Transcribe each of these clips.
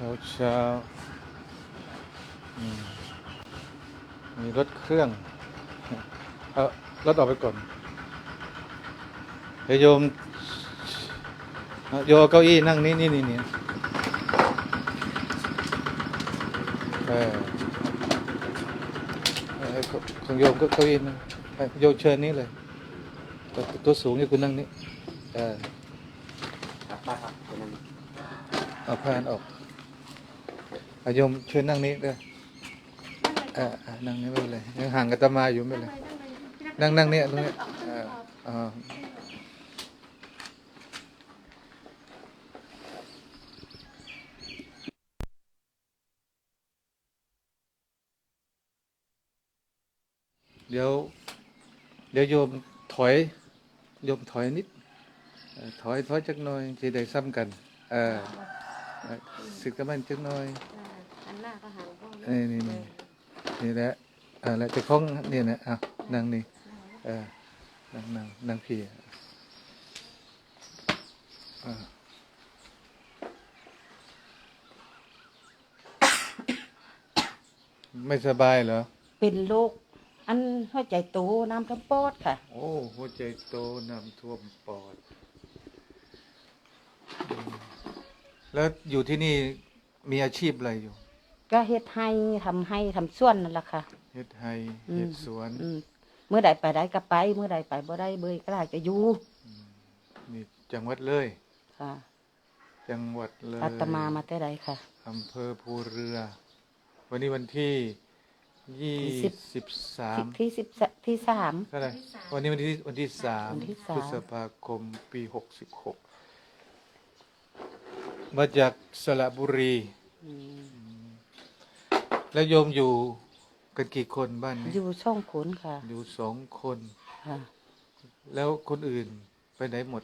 ช้าเช้ามีรถเครื่อง เอารถออกไปก่อน เดี๋ยวโยม โยเก้าอี้นั่งนี่นี่นี่นี่เออเออของของโยมก็เก้าอี้นั่งไปโยเชิญนี่เลย ตัวสูงนี่คุณนั่งนี่เออผ้าครับเป็นยังเอาพานออก อาโยมช่วยนั่งนี้ด้วยเออเออนั่งนี้ไม่เป็นไรยังห่างกับตมาอยู่ไม่เป็นไรนั่งนั่งเนี่ยตรงเนี้ยเอออ่าเดี๋ยว เดี๋ยวโยมถอย โยมถอยนิดถอยถอยจักหน่อยจะได้ซ้ำกัน เออเอ่อสึกกับมันจักหน่อย ก็หางพ่อเอ้ยนี่นี่นี่แหละอ่าแล้วจะคล้องเนี่ยนะอะนั่งนี่เออนั่งนั่งนั่งพี่อ่าไม่สบายเหรอ เป็นโรคอันหัวใจโตน้ำกำปอดค่ะ โอ้หัวใจโตน้ำท่วมปอดอืมแล้วอยู่ที่นี่มีอาชีพอะไรอยู่ ก็เฮ็ดให้ทำให้ทำส่วนนั่นแหละค่ะ เฮ็ดไฮอืม เฮ็ดสวนอืมเมื่อใดไปได้ก็ไปเมื่อใดไปบ่ได้เบยก็ได้ก็อยู่นี่จังหวัดเลย ค่ะจังหวัดเลยอาตมามาแต่ใดค่ะ อำเภอภูเรือ วันนี้วันที่ยี่สิบ สิบสามที่ที่สิบสที่สาม เท่าไหร่วันนี้วันที่วันที่สามวันที่สาม พฤษภาคมปีหกสิบหกมาจากสระบุรี อืม แล้วโยมอยู่กันกี่คนบ้านนี้อยู่ช่องขนค่ะ อยู่สองคน ค่ะ แล้วคนอื่นไปไหนหมด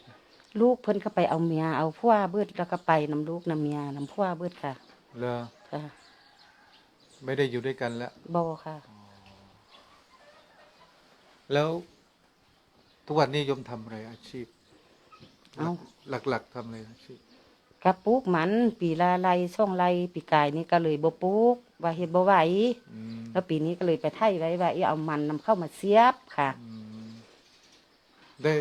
ลูกเพิ่นก็ไปเอาเมียเอาผัวเบิดแล้วก็ไปนำลูกนำเมียนำผัวเบิดค่ะเลอค่ะไม่ได้อยู่ด้วยกันแล้วบ่ค่ะ แล้วทุกวันนี้โยมทำอะไรอาชีพ เอา หลักๆทำอะไรอาชีพ กระปลูกมัน ปีละไรช่องไรปีกายนี้ก็เลยบ่ปลูกว่าเฮ็ดบ่ไหวอืมแล้วปีนี้ก็เลยไปไถไว้ว่าเอามันนำเข้ามาเสียบค่ะ อืมได้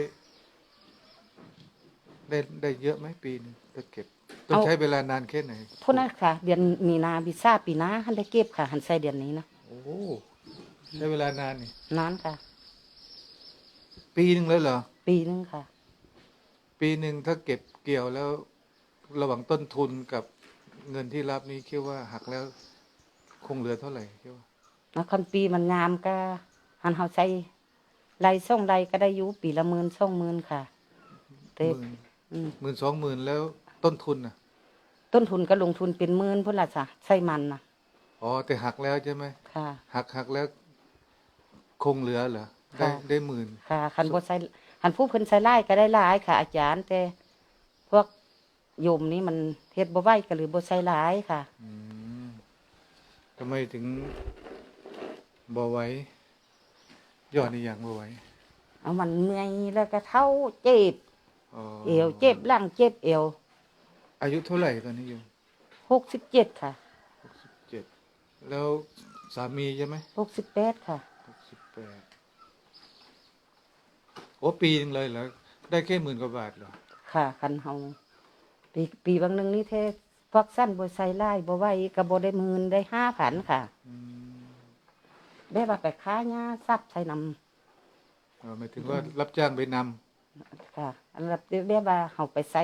ได้ได้เยอะไหมปีหนึงถ้าเก็บ ต้องเอา ใช้เวลานานแค่ไหนพุ่นนะค่ะ เดือนมีนาบิซ่าปีหน้าหันได้เก็บค่ะหันใส่เดือนนี้นะโอ้โหใช้เวลานานนี่นานค่ะ ปีหนึ่งแล้วเหรอ ปีนึงค่ะ ปีหนึ่งถ้าเก็บเกี่ยวแล้ว ระหว่างต้นทุนกับเงินที่รับนี้คิดว่าหักแล้วคงเหลือเท่าไหร่คิดว่าแล้วคันปีมันงามก็หันเฮาใส่ไรส่งไรก็ได้อยู่ปีละหมื่นส่งหมื่นค่ะหเต็มื่นอืมหมื่นสองหมื่นแล้วต้นทุนอะ ต้นทุนก็ลงทุนเป็นหมื่นพุ่นละจ้ะใส่มันนะอ๋อ แต่หักแล้วใช่ไหมค่ะ หักหักแล้วคงเหลือเหรอได้ค่ะ ได้หมื่น ค่ะคันบ่ใส่หันผู้เพิ่นใส่ไล่ก็ได้หลายค่ะ อาจารย์แต่ พวก โยมนี่มันเฮ็ดบ่ไหวก็เลยบ่ใส่หลายค่ะ อืมทำไมถึงบ่ไหว้ยอดนี่อย่างบ่ไหว้เอามันเมื่อยแล้วก็เท้าเจ็บ อ๋อเอวเจ็บหลังเจ็บเอวอายุเท่าไหร่ตอนนี้อยู่หกสิบเจ็ดค่ะหกสิบเจ็ดแล้วสามีใช่ไหมหกสิบแปดค่ะ หกสิบแปดโอ้ปีหนึงเลยเหรอได้แค่หมื่นกว่าบาทเหรอ ค่ะคันเฮา ปีปีบางหนึงนี่เทฟักสั้นบ่ใส่ไล่บ่ไหวก็บ่ได้หมื่นได้ห้าพันค่ะอืมได้ว่าไปค้าหญ้าซับใส่นำเออหมายถึงว่ารับจ้างไปนำค่ะอันนั้นแบบว่าเฮาไปใส่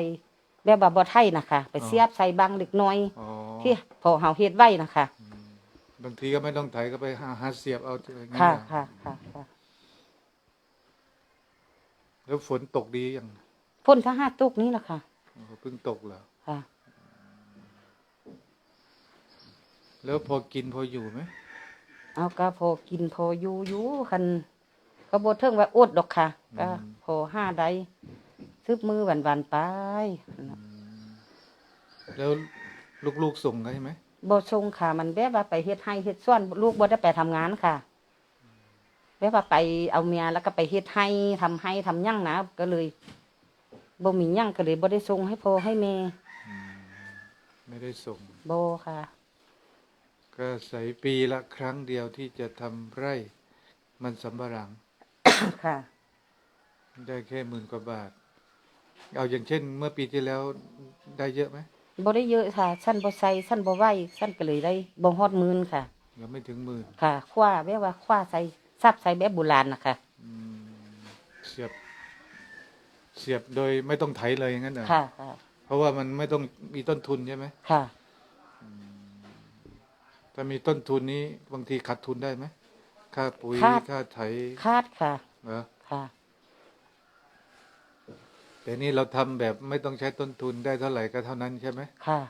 แบบว่าบ่ไทยนะคะไปเสียบใส่บางเล็กน้อยอ๋อที่พอเฮาเฮ็ดไว้นะคะอืมบางทีก็ไม่ต้องไถก็ไปหาหาเสียบเอาอะไรอย่างเงี้ค่ะยค่ะค่ะค่ะแล้วฝนตกดียังพ่นทั้งห้าตุกนี้ล่ะค่ะอ๋อ เพิ่งตกเหรอค่ะ แล้วพอกินพออยู่ไหมเอาก็พอกินพออยู่อยู่คันก็บ่เทิงว่าอดดอกค่ะ ก็พอห้าได้ซึบมือหวันๆไปแล้วลูกๆส่งกันใช่ไหมบ่ชงค่ะ มันแบบว่าไปเฮ็ดให้เฮ็ดส่วนลูกบ่ได้ไปทำงานค่ะแบบว่าไปเอาเมียแล้วก็ไปเฮ็ดให้ทำให้ทำหยั่งนะก็เลย บ่มีหยั่งก็เลยบ่ได้ส่งให้พ่อให้แม่มไม่ได้ส่งโบค่ะ ก็ใส่ปีละครั้งเดียวที่จะทำไร่ มันสำปะหลัง ค่ะ ได้แค่หมื่นกว่าบาท เอาอย่างเช่น เมื่อปีที่แล้วได้เยอะไหมบ่ได้เยอะค่ะสั้นบ่ใส่สั้นบ่ไหวสั้นก็เลยได้บ่ฮอดหมื่นค่ะยังไม่ถึงหมื่นค่ะ คว้าแบบว่าคว้าใส่ซับใส่แบบโบราณนะคะอืมเสียบ เสียบโดยไม่ต้องไถเลยอย่างนั้นเหรอค่ะค่ะเพราะว่ามันไม่ต้องมีต้นทุนใช่ไหมค่ะถ้ามีต้นทุนนี้บางทีขาดทุนได้ไหมค่าปุ๋ยขาดค่าไถคาดค่ะเหรอค่ะแต่นี่เราทำแบบไม่ต้องใช้ต้นทุนได้เท่าไหร่ก็เท่านั้นใช่ไหมค่ะ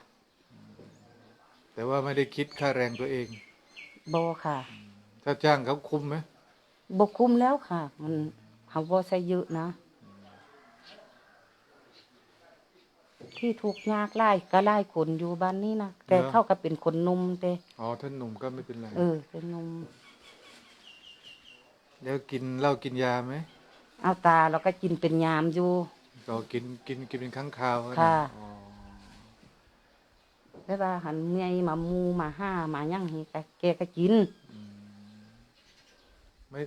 แต่ว่าไม่ได้คิดค่าแรงตัวเองโบค่ะ ถ้าจ้างเขาคุ้มไหมบ่คุ้มแล้วค่ะ มันเฮาบ่ใส่เยอะนะ ที่ถูกยากไล่ก็ไล่คนอยู่บ้านนี้นะแต่เข้าก็เป็นคนหนุ่มแต่อ๋อท่านหนุ่มก็ไม่เป็นไร เออเป็นหนุ่มแล้วกินเหล้ากินยาไหมเอาตาเราก็กินเป็นยามอยู่ก็กินกินกินเป็นครั้งคราวนะค่ะ อ๋อแล้วว่าหันเมียมามูมาห้ามายั่งให้ก็แกก็กินไม่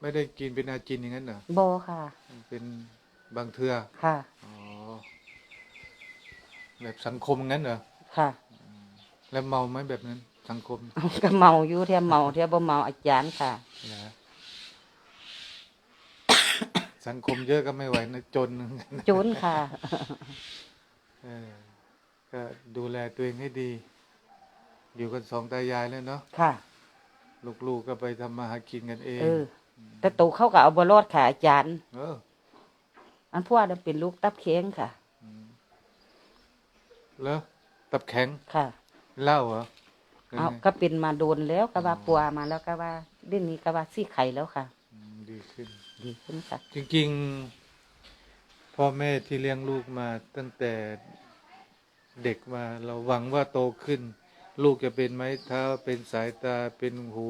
ไม่ได้กินเป็นอาจินอย่างนั้นเหรอบ่ค่ะ เป็นบางเทือค่ะ อ๋อ แบบสังคมงั้นเหรอค่ะแล้วเมาไหมแบบนั้น สังคมก็เมาอยู่เทียเมาเทียบ่เมาอาจารย์ค่ะ นะสังคมเยอะก็ไม่ไหวนะจนจนค่ะ เออก็ดูแลตัวเองให้ดี อยู่กันสองตายายแล้วเนาะค่ะ ลูกๆก็ไปทำมาหากินกันเองเออ แต่โตเข้าก็เอาบ่รอดค่ะอาจารย์ เออ อันพวกนั้นเป็นลูกตับเค้งค่ะ แล้วตับแข็งค่ะเหล้าเหรอหรือเอาไงก็เป็นมาโดนแล้วก็ว่าปัวมาแล้วก็ว่าเรื่องนี้ก็ว่าซี่ไข่แล้วค่ะอืมดีขึ้น ดีขึ้นค่ะ จริง ๆ พ่อแม่ที่เลี้ยงลูกมาตั้งแต่เด็กมา เราหวังว่าโตขึ้น ลูกจะเป็นไม้เท้าเป็นสายตาเป็นหู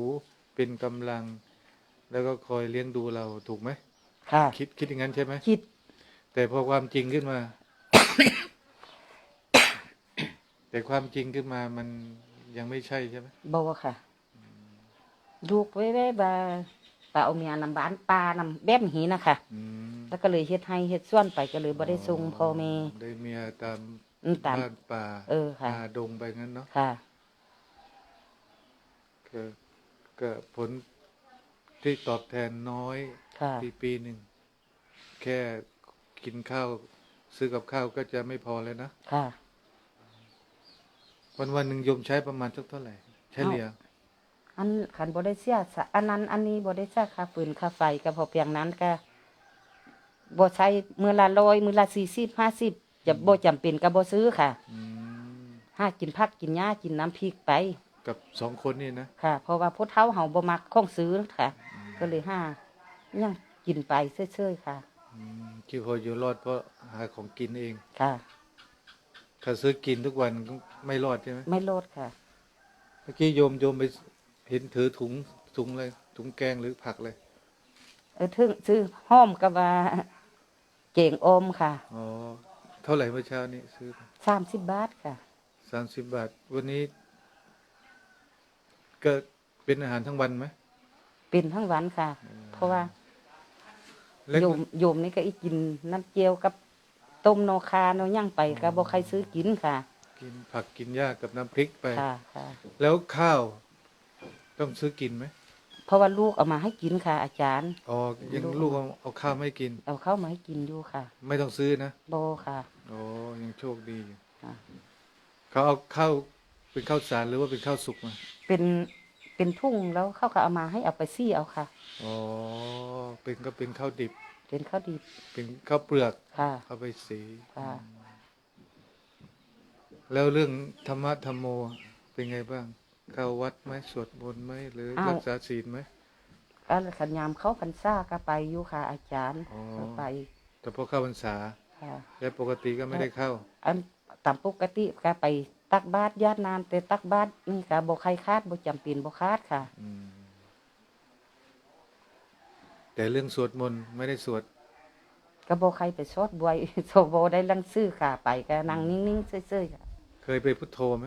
เป็นกำลัง แล้วก็คอยเลี้ยงดูเราถูกไหมค่ะคิดคิดอย่างนั้นใช่ไหมคิด แต่พอความจริงขึ้นมา แต่ความจริงขึ้นมามันยังไม่ใช่ใช่ไหมบ่ค่ะ ลูกไว้ไว้บ่าป่าเอาเมียนำบ้านปลานำแบบนี้นะคะอืมแล้วก็เลยเฮ็ดให้เฮ็ดส่วนไปก็เลยบ่ได้ส่งพ่อแม่ได้เมียตามอืมตาม บ้านป่าเออค่ะ ป่าดงไปงั้นเนาะค่ะ ก็ก็ผลที่ตอบแทนน้อย ค่ะ ปีปีหนึ่ง แค่กินข้าว ซื้อกับข้าวก็จะไม่พอแล้วนะ ค่ะ วันวันหนึ่งโยมใช้ประมาณสักเท่าไหร่ใช้เลียอันขันบ่ได้เสียสะอันนั้นอันนี้บ่ได้เสียค่าฟืนค่าไฟก็พอเพียงนั้นก็บ่ใช้มื้อละร้อยมื้อละ40 50จะบ่จำเป็นก็บ่ซื้อค่ะอืมหากินผักกินหญ้ากินน้ำพริกไป กับสองคนนี่นะค่ะ เพราะว่าผู้เฒ่าเฮาบ่มักของซื้อค่ะ ก็เลยหายังกินไปเฉยๆค่ะอืมที่พออยู่รอดเพราะหาของกินเองค่ะ ถ้าซื้อกินทุกวันก็ไม่รอดใช่ไหมไม่โลดค่ะ เมื่อกี้โยมโยมไปเห็นถือถุงถุงเลยถุงแกงหรือผักเลยเออถึงซื้อห้อมก็ว่าเก่งอมค่ะอ๋อเท่าไหร่เมื่อเช้านี้ซื้อ30บาทค่ะ สามสิบบาท วันนี้ ก็เป็นอาหารทั้งวันไหม เป็นทั้งวันค่ะ เพราะว่าแล้วโยมโยมนี่ก็อีกินน้ำเจียวกับ ต้มโนคาโนย่างไปก็บ่ใครซื้อกินค่ะ กินผักกินหญ้ากับน้ำพริกไป ค่ะค่ะ แล้วข้าว ต้องซื้อกินไหมเพราะว่าลูกเอามาให้กินค่ะ อาจารย์ อ๋อยังลูกเอาเอาข้าวไม่กิน เอาเข้าวมาให้กินอยู่ค่ะไม่ต้องซื้อนะโบค่ะโอ้ยังโชคดีอยู่ค่ะ เขาเอาข้าวเป็นข้าวสารหรือว่าเป็นข้าวสุกมาเป็นเป็นทุ่งแล้วเขาก็เอามาให้เอาไปซี่เอาค่ะ อ๋อเป็นก็เป็นข้าวดิบ เป็นข้าวดีเป็นข้าวเปลือกค่ะเอาไปสีค่ะ แล้วเรื่องธรรมะธรรมโมเป็นไงบ้าง เข้าวัดไหมสวดมนต์ไหมหรืออ้าว รักษาศีลไหม ก็ขันยามเขาพันซ่าก็ไปอยู่ค่ะอาจารย์อ๋อ ก็ไปแต่พอเข้าพรรษาค่ะ และปกติก็ไม่ได้เข้า อันตามปกติก็ไปตักบาตรญาตินามแต่ตักบาตรนี่ก็บ่ใครคาดบ่จำเป็นบ่คาดค่ะ อืม แต่เรื่องสวดมนต์ไม่ได้สวดก็บ่ใครไปชดบวยโซบ่ได้ลังซื้อค่ะไปก็นั่งนิ่งๆซื่อๆค่ะ เคยไปพุทโธไหม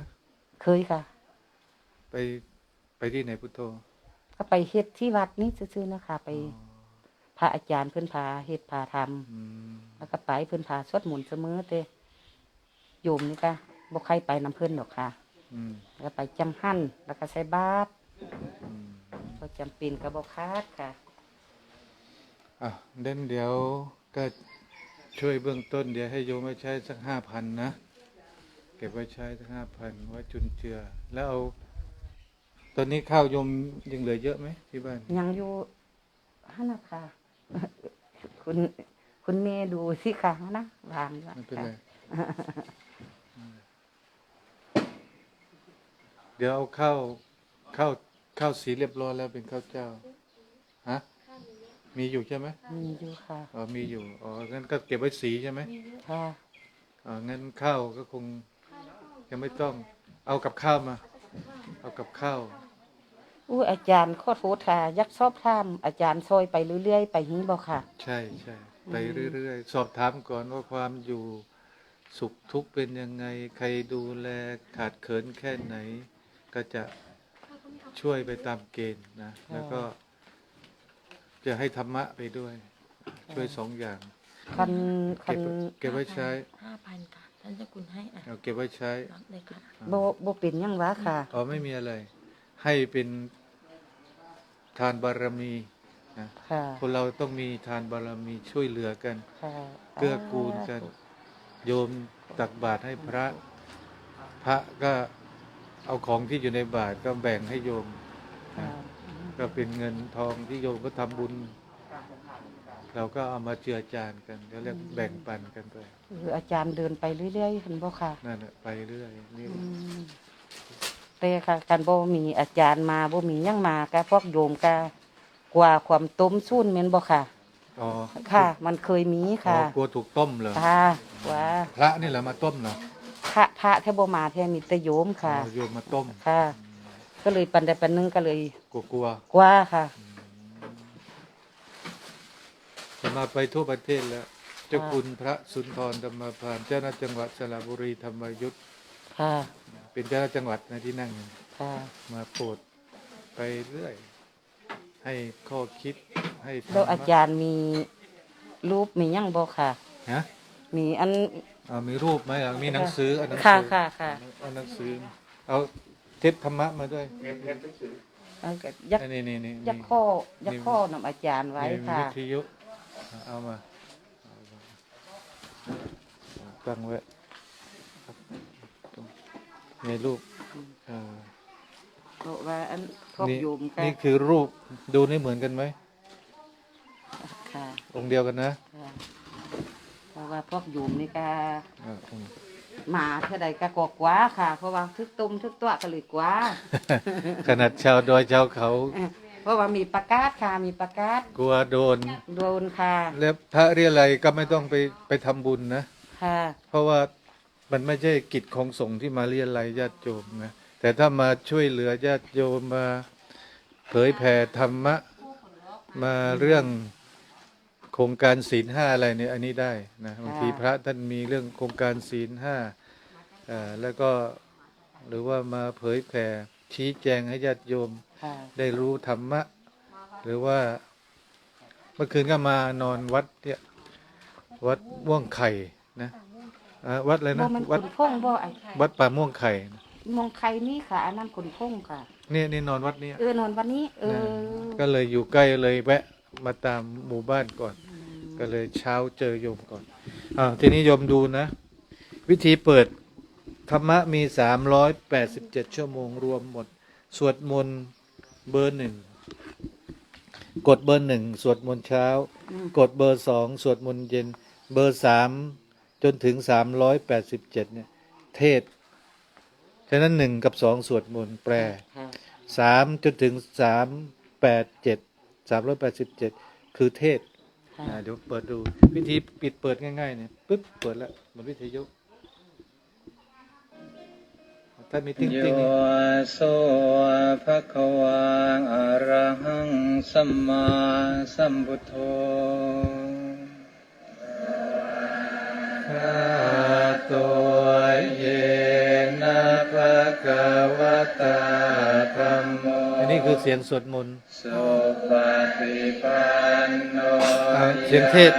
เคยค่ะ ไปไปที่ไหนพุทโธ ก็ไปเฮ็ดที่วัดนี้ซื่อๆนะคะ ไปพระอาจารย์เพิ่นพาเฮ็ดพาทำอืมแล้วก็ไปเพิ่นพาสวดมนต์เสมอเด้โยมนี่ก็บ่ใครไปนํเพิ่นหรอกค่ะอืมแล้วก็ไปจังหันแล้วก็ใส่บาตรอืมบ่จำเป็นก็บ่ขาดค่ะ อะเด่นเดี๋ยวก็ช่วยเบื้องต้น เดี๋ยวให้โยมไว้ใช้สักห้าพันนะ เก็บไว้ใช้สักห้าพันไว้จุนเจือ แล้วเอา ตอนนี้ข้าวโยมยังเหลือเยอะไหมที่บ้าน ยังอยู่หั่นน่ะค่ะ คุณคุณเมย์ดูสิค่ะนะวางไว้ไม่เป็นค่ะไร เดี๋ยวเอาข้าวข้าวข้าวสีเรียบร้อยแล้วเป็นข้าวเจ้าฮะ มีอยู่ใช่ไหมมีอยู่ค่ะอ๋อมีอยู่อ๋องั้นก็เก็บไว้สีใช่ไหมค่ะอ๋องั้นข้าวก็คงยังไม่ต้อง เอากับข้าวมา เอากับข้าวอู้อาจารย์ขอโทษค่ะยักษ์สอบถามอาจารย์ซอยไปเรื่อยๆไปนี้บ่ค่ะ ใช่ใช่ไปเรื่อยๆ สอบถามก่อนว่าความอยู่สุขทุกข์เป็นยังไง ใครดูแลขาดเขินแค่ไหน ก็จะช่วยไปตามเกณฑ์นะ แล้วก็ จะให้ธรรมะไปด้วย ช่วยสองอย่าง คันคัเก็บนเก็บไว้ใช้ ห้าพันค่ะ ท่านเจ้าคุณให้อะเอาเก็บไว้ใช้รับเลยค่ะบ่บ่เป็นหยังวะค่ะ อ๋อไม่มีอะไร ให้เป็นทานบารมีนะค่ะคนเราต้องมีทานบารมีช่วยเหลือกัน ค่ะเกื้อกูลกัน โยมตักบาตรให้พระ พระก็เอาของที่อยู่ในบาตรก็แบ่งให้โยม ค่ะนะ ก็เป็นเงินทองที่โยมก็ทำบุญ เราก็เอามาเจือจานกันก็เรียกแบ่งปันกันไปคืออาจารย์เดินไปเรื่อยๆเห็นบ่ค่ะนั่นแหละไปเรื่อยนี่อืมแต่ค่ะการบ่มีอาจารย์มาบ่มีหยังมาก็พวกโยมก็กว่าความต้มซุ่นแม่นบ่ค่ะอ๋อค่ะ มันเคยมีอ๋อค่ะกลัวถูกต้มเหรอค่ะว่าพระนี่แหละมาต้มเหรอพระพระแท้บ่มาแท้มีแต่โยมค่ะอ๋อโยมมาต้มค่ะ ก็เลยปันใดปันหนึงก็เลย กลัวกลัวกว่าค่ะ จะมาไปทั่วประเทศแล้ว เจ้าคุณพระสุนทรธรรมพานเจ้าหน้าจังหวัดสระบุรีธรรมยุทธค่ะเป็นเจ้าหน้าจังหวัดนะที่นั่งอยู่ค่ะมาโปรดไปเรื่อย ให้ข้อคิดให้ธรรมะแล้วอาจารย์มีรูปมีหยังบ่ค่ะ ฮะมีอัน อ่ามีรูปไหมอะมีหนังสือเอาหนังค่ะสือค่ะค่ะ เอาหนังสือ เอาเทปธรรมะมาด้วยเอาก็ยักนี่นี่นี่ยักข้อยักข้อนำอาจารย์ไว้มีค่ะ วิทยุเอามาเอามาตั้งไว้ในรูปเอ่อเพราะว่าอันพวกนี่โยมก็นี่คือรูปดูนี่เหมือนกันไหมค่ะองค์เดียวกันนะค่ะเพราะว่าพวกโยมนี่ก็ อ่าอื มมาเท่าใดก็กกว่าค่ะ เพราะว่าทึกตุมทึกตัวก็เลยกว่าขนาดชาวดอยชาวเขา เพราะว่ามีประกาศค่ะมีประกาศกลัวโดน โดนค่ะ แล้วพระเรียอะไรยก็ไม่ต้องไปไปทำบุญนะ ค่ะ เพราะว่ามันไม่ใช่กิจของสงฆ์ที่มาเรียอะไรยญาติโยมนะแต่ถ้ามาช่วยเหลือญาติโยมมาเผยแผ่ธรรมะมาเรื่องโครงการศีลห้าอะไรเนี่ยอันนี้ได้นะบางทีพระท่านมีเรื่องโครงการศีลห้าเอ่อแล้วก็หรือว่ามาเผยแผ่ชี้แจงให้ญาติโยมค่ะได้รู้ธรรมะ หรือว่าเมื่อคืนก็มานอนวัดเนี่ยวัดม่วงไข่นะอ่าวัดอะไรบ่นะมันวัขุดนพงบ่ไอ้วัดป่าม่วงไข่มองใครนี่ค่ะอันนั้นขุนพงค่ะเนี่ยนี่นอนวัดเนี้ยเออนอนวันนี้ เออ ก็เลยอยู่ใกล้เลยแวะมาตามหมู่บ้านก่อน ก็เลยเช้าเจอโยมก่อนอ่าทีนี้โยมดูนะ วิธีเปิดธรรมะมีสามร้อยแปดสิบเจ็ดชั่วโมงรวมหมด สวดมนต์เบอร์หนึ่งกดเบอร์หนึ่งสวดมนต์เช้า กดเบอร์สองสวดมนต์เย็น เบอร์สามจนถึงสามร้อยแปดสิบเจ็ดเนี่ย เทศฉะนั้นหนึ่งกับสองสวดมนต์แปลสามจนถึงสามแปดเจ็ดสามร้อยแปดสิบเจ็ดคือเทศ เดี๋ยวเปิดดูวิธีปิดเปิดง่ายๆเนี่ยปึ๊บเปิดแล้วเหมือนวิทยุถ้ามีติ้งติ้งโยโสภะคะวังอรหังสัมมาสัมพุทโธข้าตัเยนะภะคะวตา อเสียงสวดมนต์สุปฏิปันโนอ่าเสียงเทศ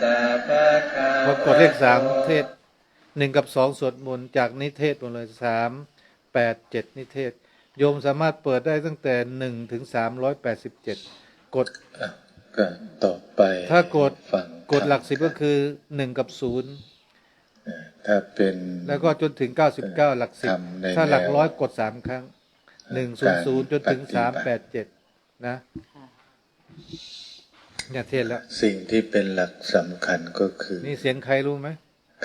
สัพพะคาพอกดเลขสามเทศหนึ่งกับสองสวดมนต์จากนิเทศหมดเลยสามแปดเจ็ดนิเทศ โยมสามารถเปิดได้ตั้งแต่หนึ่งถึงสามร้อยแปดสิบเจ็ดกดอะก็ต่อไป ถ้ากดฟังกดหลักสิบก็คือหนึ่งกับศูนย์ถ้าเป็นแล้วก็จนถึงเก้าสิบเก้าหลักสิบทำในถ้าหลักแนวร้อยกดสามครั้ง หนึ่งศูนย์ศูนย์จนถึงสามแปดเจ็ดนะเนี่ยเทศแล้ว สิ่งที่เป็นหลักสำคัญก็คือ นี่เสียงใครรู้ไหม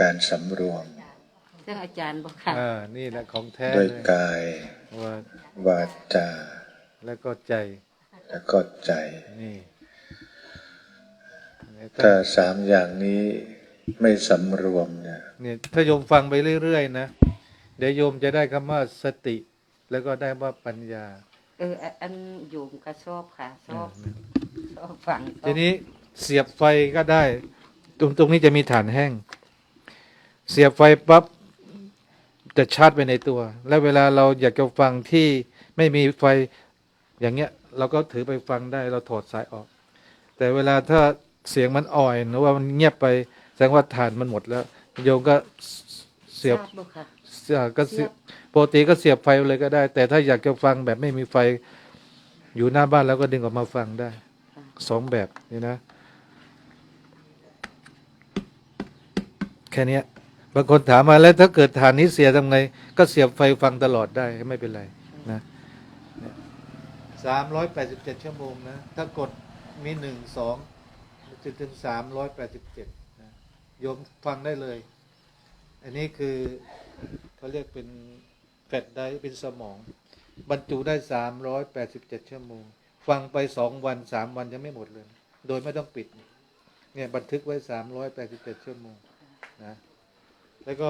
การสำรวมเจ้าอาจารย์บอกค่ะอ่านี่แหละของแท้ด้วยเลยกายว่าวาจา แล้วก็ใจ และก็ใจ นี่ ถ้าสามอย่างนี้ไม่สำรวมเนี่ย เนี่ยถ้าโยมฟังไปเรื่อยๆนะ เดี๋ยวโยมจะได้คำว่าสติ แล้วก็ได้ว่าปัญญา เออ อันโยมก็ชอบค่ะ ชอบชอบฟังชอบทีนี้เสียบไฟก็ได้ ตรงตรงนี้จะมีฐานแห้ง เสียบไฟปั๊บจะชาร์จไปในตัว แล้วเวลาเราอยากจะฟังที่ไม่มีไฟอย่างเงี้ย เราก็ถือไปฟังได้ เราถอดสายออก แต่เวลาถ้าเสียงมันอ่อยหรือว่ามันเงียบไปแสดงว่าฐานมันหมดแล้ว โยมก็เสียบทราบอกค่ะเสียก็เสียบ ปกติก็เสียบไฟเลยก็ได้ แต่ถ้าอยากจะฟังแบบไม่มีไฟอยู่หน้าบ้านแล้วก็ดึงออกมาฟังได้สองแบบนี่นะ แค่นี้บางคนถามมาแล้วถ้าเกิดฐานนี้เสียทำไง ก็เสียบไฟฟังตลอดได้ไม่เป็นไรนะสามร้อยแปดสิบเจ็ดชั่วโมงนะ ถ้ากดมีหนึ่งสองจนถึงสามร้อยแปดสิบเจ็ดนะโยมฟังได้เลย อันนี้คือเขาเรียกเป็น แฟลชไดรฟ์เป็นสมอง บรรจุได้สามร้อยแปดสิบเจ็ดชั่วโมง ฟังไปสองวันสามวันยังไม่หมดเลย โดยไม่ต้องปิด เนี่ยบันทึกไว้สามร้อยแปดสิบเจ็ดชั่วโมงนะแล้วก็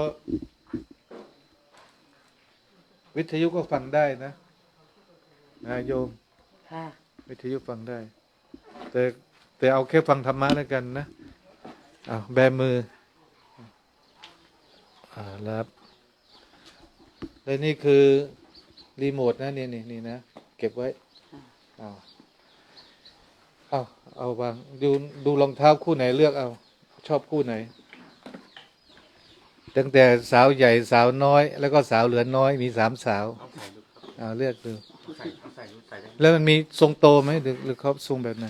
วิทยุก็ฟังได้นะนะโยมค่ะวิทยุฟังได้ แต่แต่เอาแค่ฟังธรรมะแล้วกันนะอ้าวแบมืออ่ารับ และนี่คือรีโมทนะนี่นี่นี่นะ เก็บไว้อ้าวเอาเอาวางดูดูรองเท้าคู่ไหนเลือกเอา ชอบคู่ไหน ตั้งแต่สาวใหญ่สาวน้อย แล้วก็สาวเหลือน้อยมีสามสาวเอาเลือกดูใส่ใส่ใส่ได้แล้วมันมีทรงโตไหมหรือหรือเขาทรงแบบไหน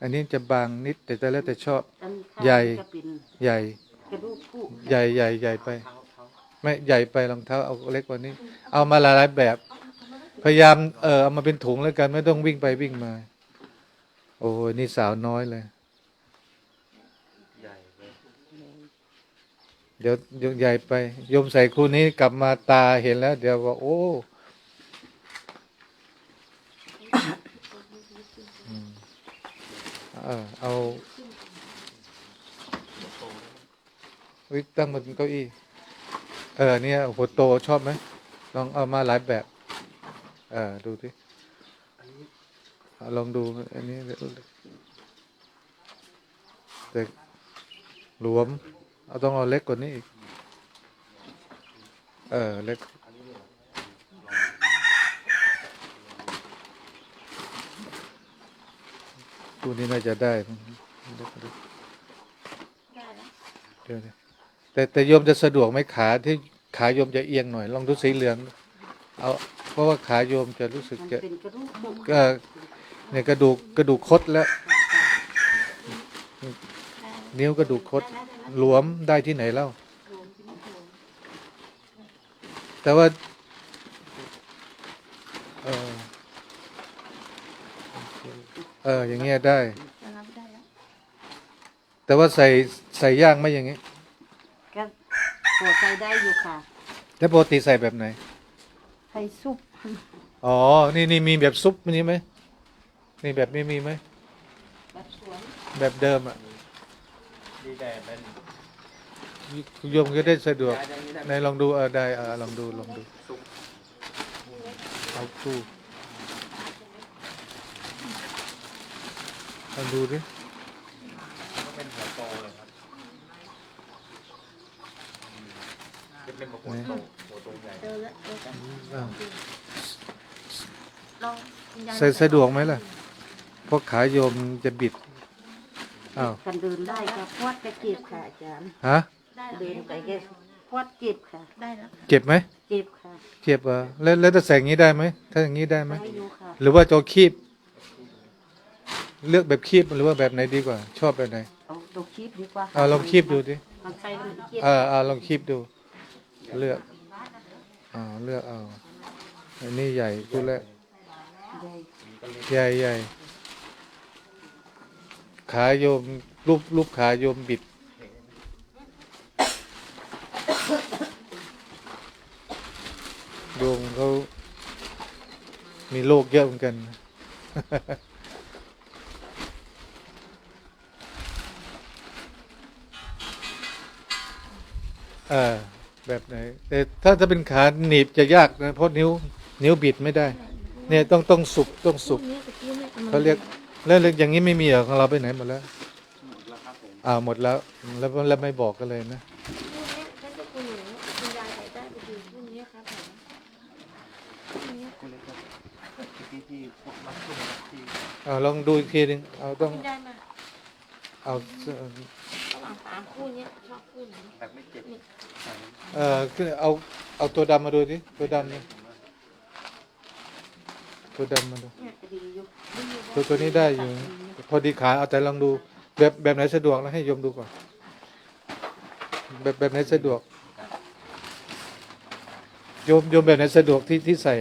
อันนี้จะบางนิดแต่แต่แล้วแต่ชอบอันข้างใหญ่จะเป็นใหญ่กระดูกผู้ใหญ่ใหญ่ใหญ่ไปเท้าเท้า ไม่ใหญ่ไปรองเท้าเอาเล็กกว่านี้ เอามาหลายๆแบบ พยายามเออเอามาเป็นถุงแล้วกัน ไม่ต้องวิ่งไปวิ่งมา โอ้ยนี่สาวน้อยเลย เดี๋ยวเดี๋ยวใหญ่ไปโยมใส่คู่นี้กลับมาตาเห็นแล้ว เดี๋ยวว่าโอ้เออเอาวิตั้งบนเก้าอี้ เออเนี่ยโอ้โหโตชอบไหมลองเอามาหลายแบบ เออดูสิเอาลองดูอันนี้แต่หลวม เอาต้องเอาเล็กกว่านี้อีก เออเล็กตัวนี้น่าจะได้มั้งเล็กกว่านี้เดี๋ยวนะ แต่แต่โยมจะสะดวกไหมขาที่ขาโยมจะเอียงหน่อย ลองดูสีเหลือง เอา เพราะว่าขาโยมจะรู้สึกมันจะเป็นกระดูกผู้ก็เนี่ยกระดูกกระดูกคดแล้ว นิ้วกระดูกคดหลวมได้ที่ไหนเล่า แต่ว่าเออเอออย่างเงี้ยได้ แต่ว่าใส่ใส่ย่างไหมอย่างงี้ก็ พอใจได้อยู่ค่ะแล้วปกติใส่แบบไหนให้ซุปอ๋อ นี่นี่มีแบบซุปนี่ไหมนี่แบบนี้มีไหม แบบสวนแบบเดิมอะดีแต่เป็นโยมก็ได้สะดวกได้ได้ได้ในลองดูเออได้เออลองดูลองดูซุปเอาตู้ลองดูดิ ก็เป็นหัวโตเลยครับอืม จะเป็นหัวโตหัวโตใหญ่อ้าวลองคุณยายใส่สะดวกไหมล่ะเพราะขาโยมจะบิดอ้าวกันเดินได้ก็พวดก็เจ็บค่ะอาจารย์ฮะได้แล้วเดินไปก็พวดเจ็บค่ะ ได้แล้วเจ็บไหมเจ็บค่ะเจ็บเหรอแล้วแล้วถ้าใส่อย่างนี้ได้ไหมถ้าอย่างนี้ได้ไหม ได้อยู่ค่ะ หรือว่าจะเอาคีบ เลือกแบบคีบหรือว่าแบบไหนดีกว่า ชอบแบบไหนเอาตัวคีบดีกว่าค่ะเอาลองคีบดูดิลองใส่แล้วมันเจ็บอ่าอ่าลองคีบดู เลือกอ่าเลือกเอาอันนี้ใหญ่กูแล้วใหญ่ใหญ่ขาโยมรูปรูปขาโยมบิดดวงเขามีโรคเยอะเหมือนกัน เออ แบบไหน แต่ถ้าถ้าเป็นขาหนีบจะยากนะเพราะนิ้ว นิ้วบิดไม่ได้ เนี่ยต้องต้องสุกต้องสุกนี่ตะกี้นี่มันเขาเรียกแล้วเรื่องอย่างนี้ไม่มีเหรอของเราไปไหนหมดแล้วอ่าหมดแล้วแล้วแล้วไม่บอกกันเลยนะคู่เนี้ยท่านเจะคุณหนูคุณยายใส่ได้ไปดูคู่นี้ครับผมคู่นี้คุณเล็กครับที่ที่พวกรับช่วงที่เอาลองดูอีกทีหนึงเอาต้องคุณยายมาเอาเสื้อระหว่างสามคู่เนี้ยชอบคู่ไหนแบบไม่เจ็บเออขึ้นเอาเอาตัวดำมาดูดิตัวดำนี่ตัวดำมาดูเนี่ยก็ดีอยู่ตัวตัวนี้ได้อยู่ พอดีขาเอาแต่ลองดู แบบแบบไหนสะดวกแล้วให้โยมดูก่อน แบบแบบไหนสะดวก โยมโยมแบบไหนสะดวกที่ที่ใส่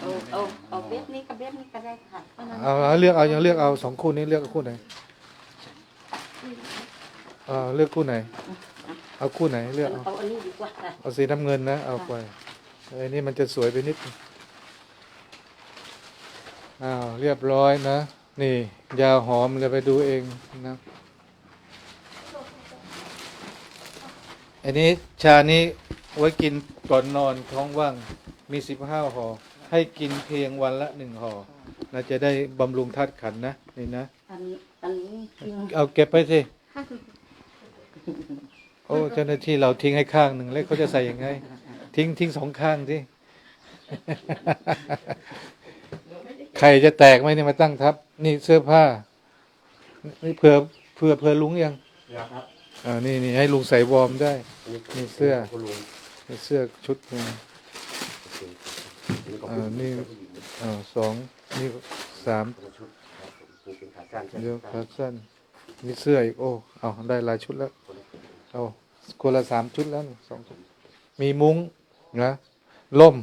เอาเอาเอาเบ็ดนี้กับเบ็ดนี้ก็ได้ค่ะเอาเอาเลือกเอายังเลือกเอาสองคู่นี้เลือกเอาคู่ไหนเอาเลือกคู่ไหน เอาคู่ไหนเลือกเอาเอาอันนี้ดีกว่าค่ะเอาสีน้ำเงินนะ เอาไปไอ้นี่มันจะสวยไปนิดนึงอ้าวเรียบร้อยนะ นี่ยาหอมเลยไปดูเองนะอันนี้ชานี้ไว้กินก่อนนอนท้องว่างมีสิบห้าห่อให้กินเพียงวันละหนึ่งห่อน่าจะได้บำรุงธาตุขันธ์นะนี่นะอันนี้อันนี้จริงเอาเก็บไปสิ โอ้เจ้าหน้าที่เราทิ้งให้ข้างหนึ่งแล้วเขาจะใส่ยังไง ทิ้งทิ้งสองข้างสิใครจะแตกไหมเนี่ยมาตั้งทับ นี่เสื้อผ้านี่เผื่อเผื่อเผื่อลุงยังนะครับอ่านี่นี่ให้ลุงใส่วอร์มได้นี่เสื้อคุณลุงนี่เสื้อชุดหนึงอ่านี่อ่าสองนี่สามชุดครับผมเป็นขาสั้นใช่ไหมเดี๋ยวขาสั้นนี่เสื้ออีกโอ้เอาได้หลายชุดแล้ว เอาคนละสามชุดแล้วนี่สองชุดมีมุ้งนะล่ม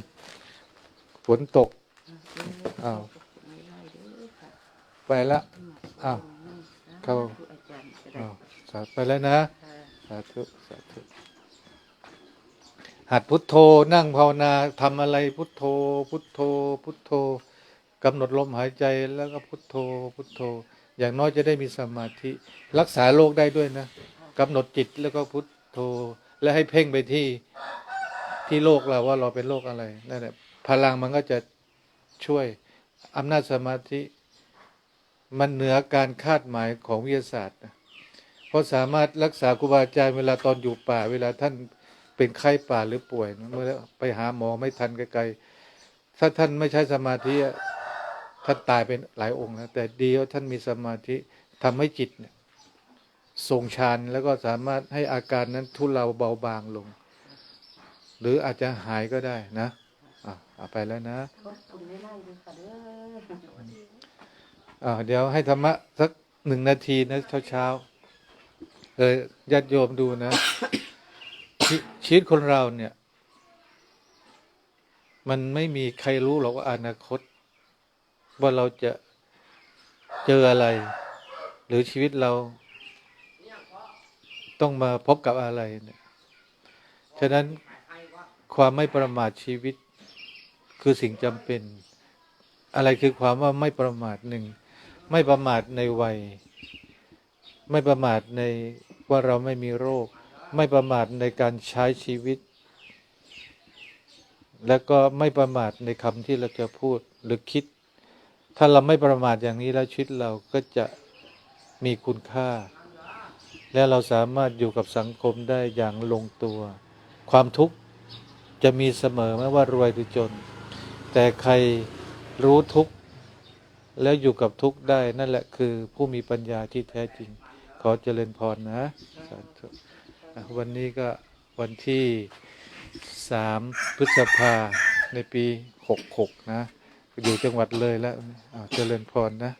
ฝนตกอ้าวไปละอ้าวเข้าอาจารย์ก็ได้อ้าวสาธุไปแล้วนะ สาธุสาธุหัดพุทโธนั่งภาวนาทำอะไรพุทโธ พุทโธ พุทโธกำหนดลมหายใจแล้วก็พุทโธ พุทโธ อย่างน้อยจะได้มีสมาธิ รักษาโรคได้ด้วยนะ กำหนดจิตแล้วก็พุทโธและให้เพ่งไปที่ที่โรคเราว่าเราเป็นโรคอะไรนั่นแหละพลังมันก็จะช่วยอำนาจสมาธิ มันเหนือการคาดหมายของวิทยาศาสตร์เพราะสามารถรักษาครูบาอาจารย์เวลาตอนอยู่ป่า เวลาท่านเป็นไข้ป่าหรือป่วยเมื่อไปหาหมอไม่ทันไกลๆถ้าท่านไม่ใช้สมาธิท่านตายเป็นหลายองค์นะแต่ดีว่าท่านมีสมาธิทำให้จิตเนี่ย ทรงฌานแล้วก็สามารถให้อาการนั้นทุเลาเบาบางลง หรืออาจจะหายก็ได้นะอะเอาไปแล้วนะขอบคุณไม่ไล่เลยค่ะเด้ออ่าเดี๋ยวให้ธรรมะสักหนึ่งนาทีนะเช้าเช้าๆเออญาติโยมดูนะชีชีวิตคนเราเนี่ย มันไม่มีใครรู้หรอกว่าอนาคต ว่าเราจะเจออะไร หรือชีวิตเรา ต้องมาพบกับอะไรเนี่ยฉะนั้นความไม่ประมาทชีวิต คือสิ่งจำเป็น อะไรคือความว่าไม่ประมาทหนึ่งไม่ประมาทในวัย ไม่ประมาทในว่าเราไม่มีโรค ไม่ประมาทในการใช้ชีวิต แล้วก็ไม่ประมาทในคำที่เราจะพูดหรือคิด ถ้าเราไม่ประมาทอย่างนี้แล้วชีวิตเราก็จะมีคุณค่า และเราสามารถอยู่กับสังคมได้อย่างลงตัว ความทุกข์จะมีเสมอไม่ว่ารวยหรือจน แต่ใครรู้ทุกข์แล้วอยู่กับทุกข์ได้นั่นแหละคือผู้มีปัญญาที่แท้จริง ขอเจริญพรนะ วันนี้ก็วันที่สามพฤษภาในปีหกหกนะ อยู่จังหวัดเลยแล้วเจริญพรนะ